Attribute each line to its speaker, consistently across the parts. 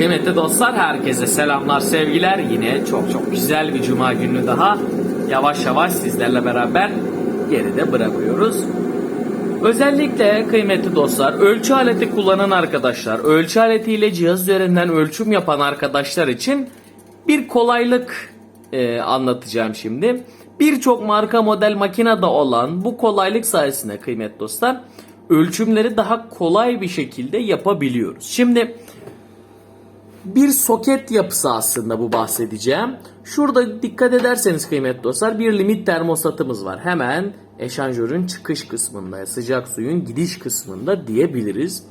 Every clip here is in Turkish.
Speaker 1: Kıymetli dostlar herkese selamlar sevgiler. Yine çok çok güzel bir cuma günü daha yavaş yavaş sizlerle beraber geride bırakıyoruz. Özellikle kıymetli dostlar ölçü aleti kullanan arkadaşlar, ölçü aletiyle cihaz üzerinden ölçüm yapan arkadaşlar için bir kolaylık e, anlatacağım şimdi. Birçok marka model makinede olan bu kolaylık sayesinde kıymetli dostlar ölçümleri daha kolay bir şekilde yapabiliyoruz. Şimdi bir soket yapısı aslında bu bahsedeceğim. Şurada dikkat ederseniz kıymetli dostlar bir limit termostatımız var. Hemen eşanjörün çıkış kısmında, sıcak suyun gidiş kısmında diyebiliriz.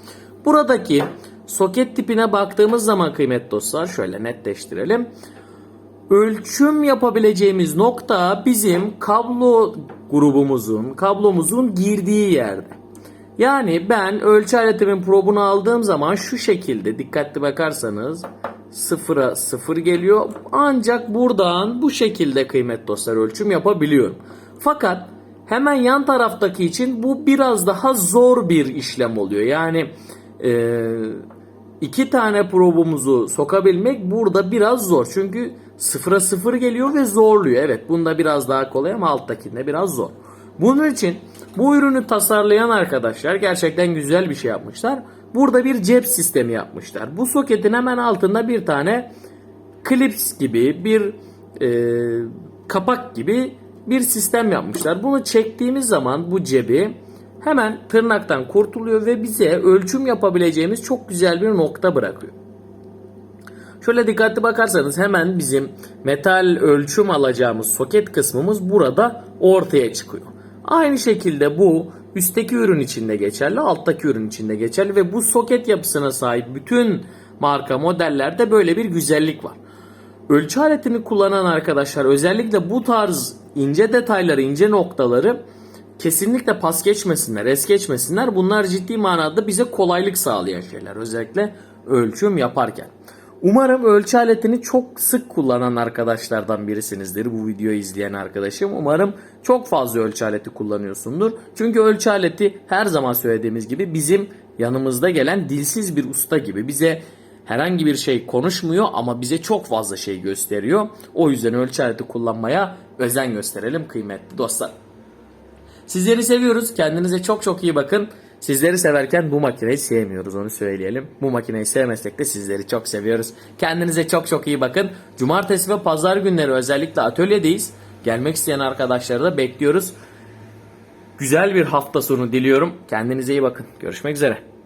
Speaker 1: Buradaki soket tipine baktığımız zaman kıymetli dostlar şöyle netleştirelim. Ölçüm yapabileceğimiz nokta bizim kablo grubumuzun, kablomuzun girdiği yerde. Yani ben ölçü aletimin probunu aldığım zaman şu şekilde dikkatli bakarsanız sıfıra sıfır geliyor. Ancak buradan bu şekilde kıymet dostlar ölçüm yapabiliyorum. Fakat hemen yan taraftaki için bu biraz daha zor bir işlem oluyor. Yani e, iki tane probumuzu sokabilmek burada biraz zor. Çünkü sıfıra sıfır geliyor ve zorluyor. Evet bunda biraz daha kolay ama alttakinde biraz zor. Bunun için bu ürünü tasarlayan arkadaşlar gerçekten güzel bir şey yapmışlar. Burada bir cep sistemi yapmışlar. Bu soketin hemen altında bir tane klips gibi bir e, kapak gibi bir sistem yapmışlar. Bunu çektiğimiz zaman bu cebi hemen tırnaktan kurtuluyor ve bize ölçüm yapabileceğimiz çok güzel bir nokta bırakıyor. Şöyle dikkatli bakarsanız hemen bizim metal ölçüm alacağımız soket kısmımız burada ortaya çıkıyor. Aynı şekilde bu üstteki ürün içinde geçerli, alttaki ürün içinde geçerli ve bu soket yapısına sahip bütün marka modellerde böyle bir güzellik var. Ölçü aletini kullanan arkadaşlar özellikle bu tarz ince detayları, ince noktaları kesinlikle pas geçmesinler, es geçmesinler. Bunlar ciddi manada bize kolaylık sağlayan şeyler. Özellikle ölçüm yaparken. Umarım ölçü aletini çok sık kullanan arkadaşlardan birisinizdir bu videoyu izleyen arkadaşım. Umarım çok fazla ölçü aleti kullanıyorsundur. Çünkü ölçü aleti her zaman söylediğimiz gibi bizim yanımızda gelen dilsiz bir usta gibi. Bize herhangi bir şey konuşmuyor ama bize çok fazla şey gösteriyor. O yüzden ölçü aleti kullanmaya özen gösterelim kıymetli dostlar. Sizleri seviyoruz. Kendinize çok çok iyi bakın. Sizleri severken bu makineyi sevmiyoruz onu söyleyelim. Bu makineyi sevmesek de sizleri çok seviyoruz. Kendinize çok çok iyi bakın. Cumartesi ve pazar günleri özellikle atölyedeyiz. Gelmek isteyen arkadaşları da bekliyoruz. Güzel bir hafta sonu diliyorum. Kendinize iyi bakın. Görüşmek üzere.